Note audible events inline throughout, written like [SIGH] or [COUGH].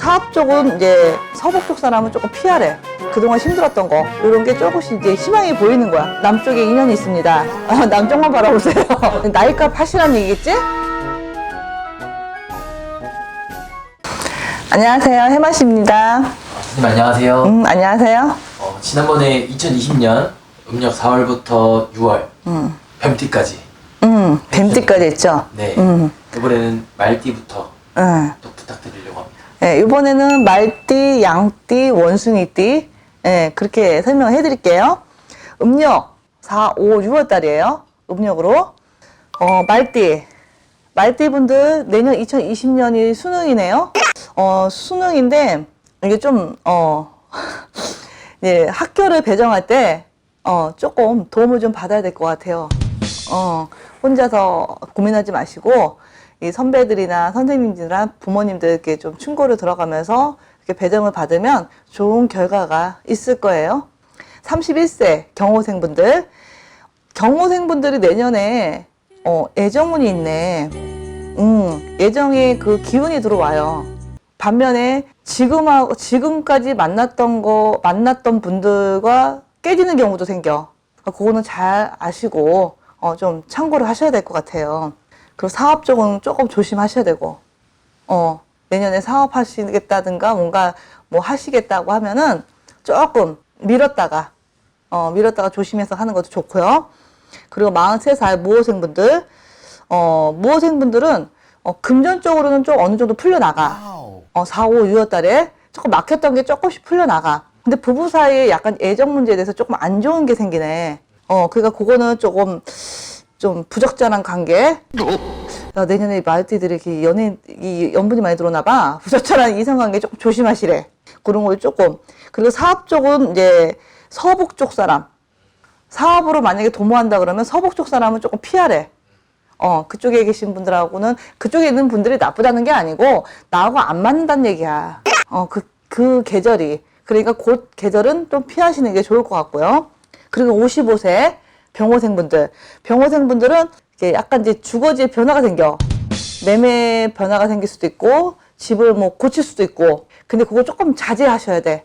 사업 쪽은 이제 서북 쪽 사람은 조금 피하래. 그동안 힘들었던 거 이런 게 조금씩 이제 희망이 보이는 거야. 남쪽에 인연이 있습니다. 아, [LAUGHS] 남쪽만 바라보세요. [LAUGHS] 나이값 하시라는 얘기겠지? 안녕하세요, 해마씨입니다. 선생님 안녕하세요. 음, 안녕하세요. 어, 지난번에 2020년 음력 4월부터 6월 음, 뱀띠까지 음, 뱀띠까지 했죠. 네 음, 이번에는 말띠부터 음. 또 부탁드리려고 합니다. 네, 이번에는 말띠, 양띠, 원숭이띠, 예, 그렇게 설명을 해드릴게요. 음력 4, 5, 6월 달이에요. 음력으로. 어, 말띠. 말띠 분들 내년 2020년이 수능이네요. 어, 수능인데, 이게 좀, 어, [LAUGHS] 예, 학교를 배정할 때, 어, 조금 도움을 좀 받아야 될 것 같아요. 어, 혼자서 고민하지 마시고, 이 선배들이나 선생님들이나 부모님들께 좀 충고를 들어가면서 이렇게 배정을 받으면 좋은 결과가 있을 거예요. 31세 경호생분들. 경호생분들이 내년에, 어, 애정운이 있네. 음, 예정에 그 기운이 들어와요. 반면에 지금하고 지금까지 만났던 거 만났던 분들과 깨지는 경우도 생겨. 그러니까 그거는 잘 아시고 어, 좀 참고를 하셔야 될 것 같아요. 그리고 사업 쪽은 조금 조심하셔야 되고, 어 내년에 사업하시겠다든가 뭔가 뭐 하시겠다고 하면은 조금 미뤘다가 어 미뤘다가 조심해서 하는 것도 좋고요. 그리고 43살 무호생분들, 어, 무호생분들은 어, 금전적으로는 좀 어느 정도 풀려나가. 어, 4, 5, 6월 달에 조금 막혔던 게 조금씩 풀려나가. 근데 부부 사이에 약간 애정 문제에 대해서 조금 안 좋은 게 생기네. 어, 그러니까 그거는 조금 좀 부적절한 관계. 야, 내년에 말띠들이 이렇게 연애, 이 연분이 많이 들어오나 봐. 부적절한 이성관계 조금 조심하시래. 그런 걸 조금. 그리고 사업 쪽은 이제 서북 쪽 사람. 사업으로 만약에 도모한다 그러면 서북 쪽 사람은 조금 피하래. 어, 그쪽에 계신 분들하고는 그쪽에 있는 분들이 나쁘다는 게 아니고 나하고 안 맞는다는 얘기야. 어, 그, 그 계절이. 그러니까 곧 계절은 좀 피하시는 게 좋을 것 같고요. 그리고 55세 병호생분들. 병호생분들은 이게 약간 이제 주거지에 변화가 생겨. 매매 변화가 생길 수도 있고, 집을 뭐 고칠 수도 있고. 근데 그거 조금 자제하셔야 돼.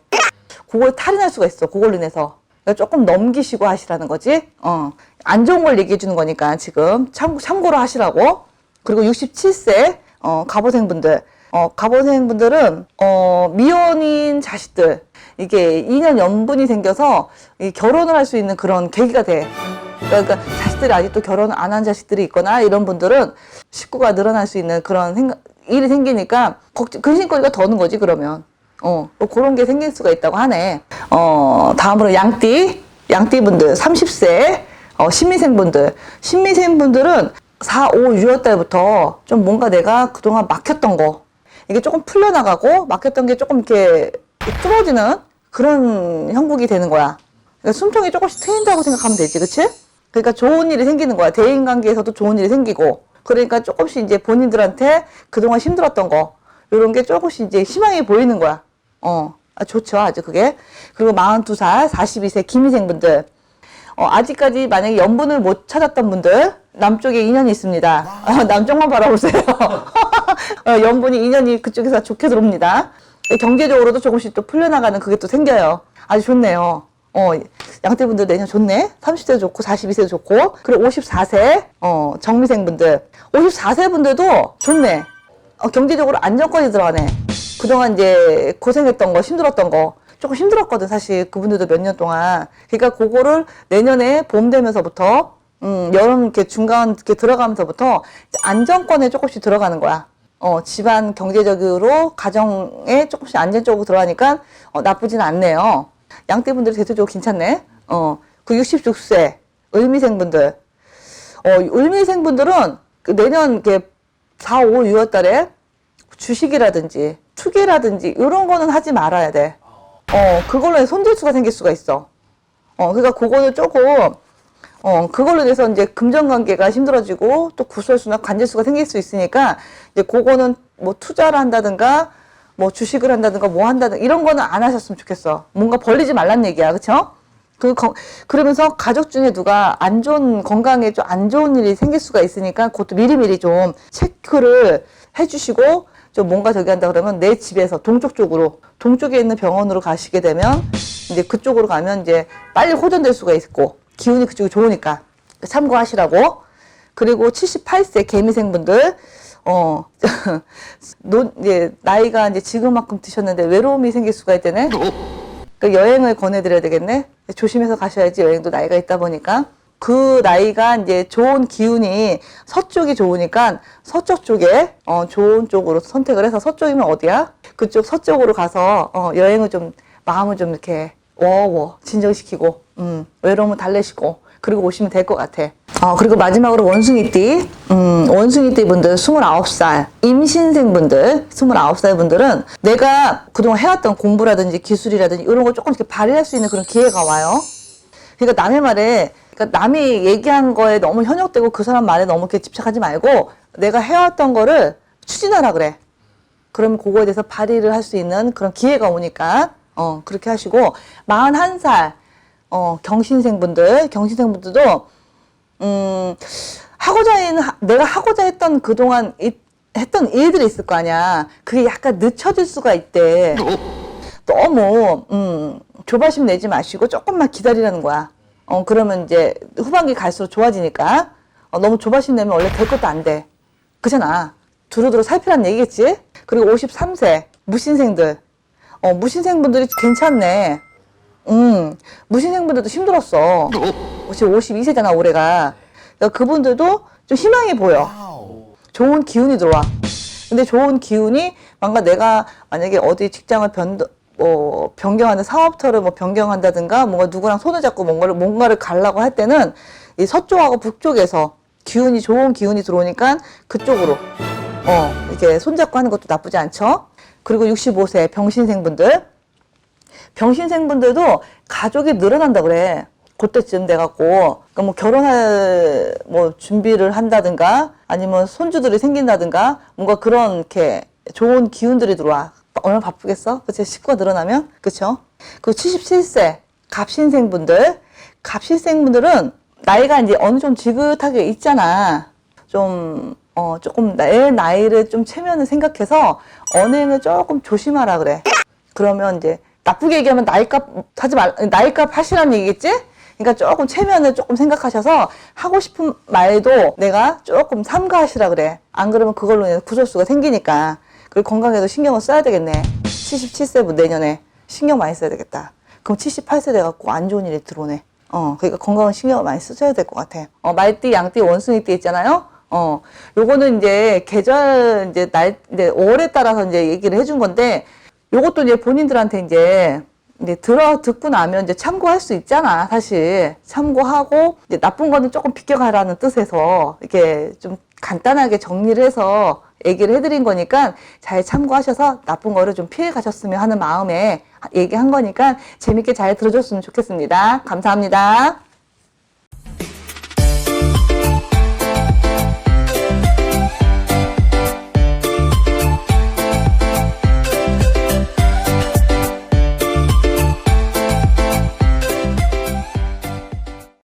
그걸 탈인할 수가 있어. 그걸로 인해서. 그러니까 조금 넘기시고 하시라는 거지. 어. 안 좋은 걸 얘기해 주는 거니까 지금 참, 참고로 하시라고. 그리고 67세 어, 갑오생분들. 어, 갑오생분들은 어, 미혼인 자식들 이게 2년 연분이 생겨서 이 결혼을 할 수 있는 그런 계기가 돼. 그러니까 자식들이 아직도 결혼 안 한 자식들이 있거나 이런 분들은 식구가 늘어날 수 있는 그런 생각, 일이 생기니까 걱정, 근심거리가 더는 거지 그러면. 어, 뭐 그런 게 생길 수가 있다고 하네. 어, 다음으로 양띠, 양띠 분들, 30세, 어, 신미생 분들. 신미생 분들은 4, 5, 6월 달부터 좀 뭔가 내가 그동안 막혔던 거, 이게 조금 풀려나가고, 막혔던 게 조금 이렇게 뚫어지는 그런 형국이 되는 거야. 그러니까 숨통이 조금씩 트인다고 생각하면 되지, 그치? 그러니까 좋은 일이 생기는 거야. 대인 관계에서도 좋은 일이 생기고. 그러니까 조금씩 이제 본인들한테 그동안 힘들었던 거, 요런 게 조금씩 이제 희망이 보이는 거야. 어, 아, 좋죠. 아주 그게. 그리고 42살, 42세 김희생분들. 어, 아직까지 만약에 연분을 못 찾았던 분들, 남쪽에 인연이 있습니다. 어, 남쪽만 바라보세요. [LAUGHS] 어, 연분이 인연이 그쪽에서 좋게 들어옵니다. 경제적으로도 조금씩 또 풀려나가는 그게 또 생겨요. 아주 좋네요. 어, 양떼분들 내년 좋네. 30세도 좋고, 42세도 좋고. 그리고 54세, 어, 정미생분들. 54세 분들도 좋네. 어, 경제적으로 안정권이 들어가네. 그동안 이제 고생했던 거, 힘들었던 거. 조금 힘들었거든, 사실. 그분들도 몇 년 동안. 그러니까 그거를 내년에 봄 되면서부터, 음, 여름 이렇게 중간 이렇게 들어가면서부터 안정권에 조금씩 들어가는 거야. 어, 집안 경제적으로 가정에 조금씩 안정적으로 들어가니까 어, 나쁘진 않네요. 양떼분들이 대체적으로 괜찮네. 어, 그 66세 을미생분들. 어, 을미생분들은 그 내년 이렇게 4, 5, 6월 달에 주식이라든지 투기라든지 이런 거는 하지 말아야 돼. 어, 그걸로 손질수가 생길 수가 있어. 어, 그러니까 그거는 조금 어, 그걸로 인해서 이제 금전 관계가 힘들어지고 또 구설수나 관제수가 생길 수 있으니까 이제 그거는 뭐 투자를 한다든가 뭐 주식을 한다든가 뭐 한다든가 이런 거는 안 하셨으면 좋겠어. 뭔가 벌리지 말란 얘기야. 그쵸? 그, 거- 그러면서 가족 중에 누가 안 좋은, 건강에 좀 안 좋은 일이 생길 수가 있으니까 그것도 미리미리 좀 체크를 해주시고 좀 뭔가 저기 한다 그러면 내 집에서 동쪽 쪽으로 동쪽에 있는 병원으로 가시게 되면 이제 그쪽으로 가면 이제 빨리 호전될 수가 있고 기운이 그쪽이 좋으니까 참고하시라고. 그리고 78세 개미생분들 어, [LAUGHS] 노, 이제 나이가 이제 지금만큼 드셨는데 외로움이 생길 수가 있다네. 그 여행을 권해드려야 되겠네. 조심해서 가셔야지 여행도 나이가 있다 보니까 그 나이가 이제 좋은 기운이 서쪽이 좋으니까 서쪽 쪽에 어, 좋은 쪽으로 선택을 해서 서쪽이면 어디야? 그쪽 서쪽으로 가서 어, 여행을 좀 마음을 좀 이렇게 워워 진정시키고 음, 외로움을 달래시고 그리고 오시면 될 것 같아. 어, 그리고 마지막으로 원숭이띠, 음, 원숭이띠 분들 29살, 임신생 분들 29살 분들은 내가 그동안 해왔던 공부라든지 기술이라든지 이런 걸 조금 이렇게 발휘할 수 있는 그런 기회가 와요. 그러니까 남의 말에, 그러니까 남이 얘기한 거에 너무 현혹되고 그 사람 말에 너무 이렇게 집착하지 말고 내가 해왔던 거를 추진하라 그래. 그러면 그거에 대해서 발휘를 할 수 있는 그런 기회가 오니까, 어, 그렇게 하시고, 41살, 어, 경신생 분들, 경신생 분들도, 음, 하고자 하- 내가 하고자 했던 그동안 이- 했던 일들이 있을 거 아니야. 그게 약간 늦춰질 수가 있대. 너무, 음, 조바심 내지 마시고 조금만 기다리라는 거야. 어, 그러면 이제 후반기 갈수록 좋아지니까. 어, 너무 조바심 내면 원래 될 것도 안 돼. 그잖아. 두루두루 살피란 얘기겠지? 그리고 53세, 무신생들. 어, 무신생분들이 괜찮네. 음, 무신생분들도 힘들었어. 지금 52세잖아, 올해가. 그러니까 그분들도 좀 희망이 보여. 좋은 기운이 들어와. 근데 좋은 기운이 뭔가 내가 만약에 어디 직장을 변, 뭐, 변경하는 사업터를 뭐 변경한다든가 뭔가 누구랑 손을 잡고 뭔가를, 뭔가를 가려고 할 때는 이 서쪽하고 북쪽에서 기운이 좋은 기운이 들어오니까 그쪽으로 어, 이렇게 손잡고 하는 것도 나쁘지 않죠. 그리고 65세 병신생분들. 병신생분들도 가족이 늘어난다 그래. 그때쯤 돼갖고, 그러니까 뭐 결혼할 뭐 준비를 한다든가, 아니면 손주들이 생긴다든가, 뭔가 그런 이렇게 좋은 기운들이 들어와. 얼마나 바쁘겠어? 그치? 식구가 늘어나면? 그쵸? 그 77세 갑신생분들, 갑신생분들은 나이가 이제 어느 정도 지긋하게 있잖아. 좀, 어, 조금 내 나이를 좀 체면을 생각해서 언행을 조금 조심하라 그래. 그러면 이제 나쁘게 얘기하면 나이값 하지 말, 나이값 하시라는 얘기겠지? 그러니까 조금 체면을 조금 생각하셔서 하고 싶은 말도 내가 조금 삼가하시라 그래. 안 그러면 그걸로 인해서 구설수가 생기니까. 그리고 건강에도 신경을 써야 되겠네. 77세부 내년에 신경 많이 써야 되겠다. 그럼 78세 돼갖고 안 좋은 일이 들어오네. 어, 그러니까 건강은 신경을 많이 쓰셔야 될 것 같아. 어, 말띠, 양띠, 원숭이띠 있잖아요. 어, 요거는 이제 계절, 이제 날, 이제 월에 따라서 이제 얘기를 해준 건데, 요것도 이제 본인들한테 이제, 이제 들어, 듣고 나면 이제 참고할 수 있잖아, 사실. 참고하고, 이제 나쁜 거는 조금 비껴가라는 뜻에서, 이렇게 좀 간단하게 정리를 해서 얘기를 해드린 거니까 잘 참고하셔서 나쁜 거를 좀 피해 가셨으면 하는 마음에 얘기한 거니까 재밌게 잘 들어줬으면 좋겠습니다. 감사합니다.